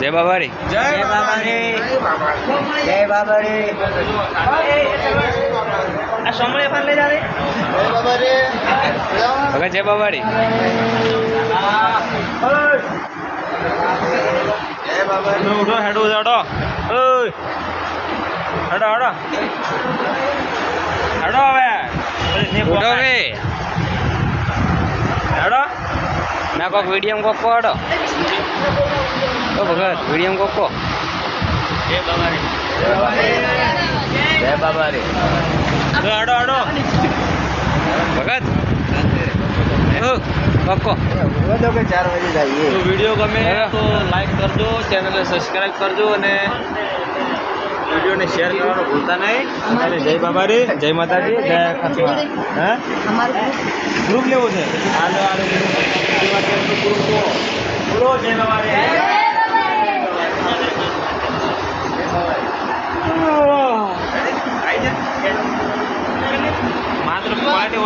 જય બાબારી. જય બાબા રે જય બાબા રે આ સમય પણ લઈ જાવે ભગત જય બાબારી. ઉઠો હેડો હેડો. ઓય. હેડો હેડો. હેડો હવે. ઉઠો હેડો ના કોક વિડીયમ કોક કો હડો ઓ ભગત વિડીયમ કોક કો જય બાબા રે જય બાબા રે હડો હેડો. ભગત ઓ કોક કો ચાર વાગે જઈએ. તો વીડિયો ગમે તો લાઈક કરજો ચેનલને સબસ્ક્રાઇબ કરજો અને વિડીયોને શેર કરવાનું ભૂલતા નહીં. અને જય બાબા રે જય માતાજી, જય ખતમા હા? ગ્રુપ લેવું છે? માત્ર ઓછી